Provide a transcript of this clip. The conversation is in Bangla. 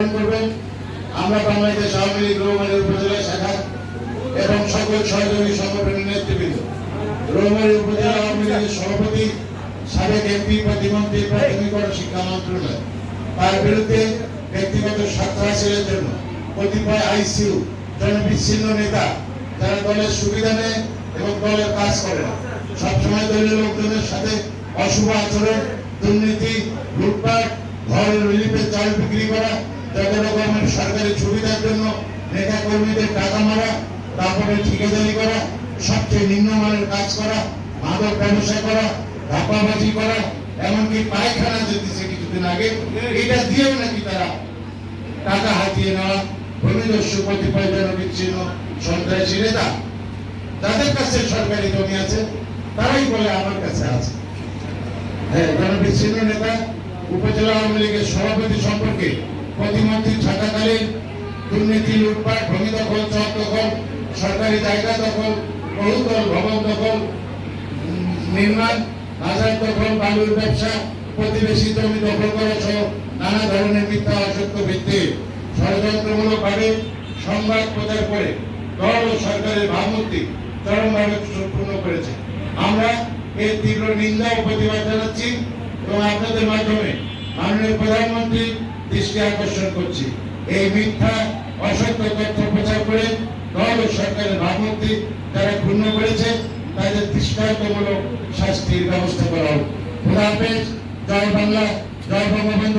আমরা বাংলাদেশ আওয়ামী লীগ রৌমারী উপজেলা শাখা এবং সকল সহযোগী সংগঠনের নেতৃবৃন্দ। রৌমারী উপজেলা আওয়ামী লীগের সভাপতি, সাবেক এমপি, প্রতিমন্ত্রী শিক্ষা মন্ত্রণালয়। তার বিরুদ্ধে ব্যক্তিগত স্বার্থ জন্য কতিপয় আইসিইউ, জনবিচ্ছিন্ন নেতা যারা দলের সুবিধা নেয় এবং দলের কাজ করে না, সবসময় দলীয় লোকজনের সাথে অশুভ আচরণ, দুর্নীতি যত রকমের সরকারি সুবিধার জন্য নেতা কর্মীদের টাকা মারা তারপরে ঠিকাদারি করা, সবচেয়ে নিম্নমানের কাজ করা, মাদক ব্যবসা করা ধাপাবাজি করা, এমনকি পায়খানা যেতেছে কিছুদিন আগে এটা দিয়েও নাকি তারা টাকা হাতিয়ে নেওয়া, ভূমিদস্যু কতিপয় জন বিচ্ছিন্ন সন্ত্রাসী নেতা, যাদের কাছে সরকারি জমি আছে, তারাই বলে আমার কাছে আছে। হ্যাঁ জনবিচ্ছিন্ন নেতা, উপজেলা আওয়ামী লীগের সভাপতি সম্পর্কে প্রতিমন্ত্রী থাকাকালীন দুর্নীতি, লুটপাট, ভূমি দখল চক দখল, সরকারি জায়গা দখল, বহুতল ভবন দখল, নির্মাণ, বাজার দখল, বালুর ব্যবসা, প্রতিবেশী জমি দখল করা সহ নানা ধরনের মিথ্যা অসত্য ভিত্তি। ষড়যন্ত্রমূলক ভাবে সংবাদ প্রচার করে দল ও সরকারের ভাবমূর্তি চরমভাবে সম্পূর্ণ করেছে। আমরা এর তীব্র নিন্দা ও প্রতিবাদ জানাচ্ছি এবং আপনাদের মাধ্যমে মাননীয় প্রধানমন্ত্রী দৃষ্টি আকর্ষণ করছি। এই মিথ্যা, অসত্য তথ্য প্রচার করে দল ও সরকারের ভাবমূর্তি যারা ক্ষুণ্ণ করেছে। তাদের দৃষ্টান্তমূলক শাস্তির ব্যবস্থা করা হোক। খোলা হাফেজ, জয় বাংলা, জয় বঙ্গবন্ধু।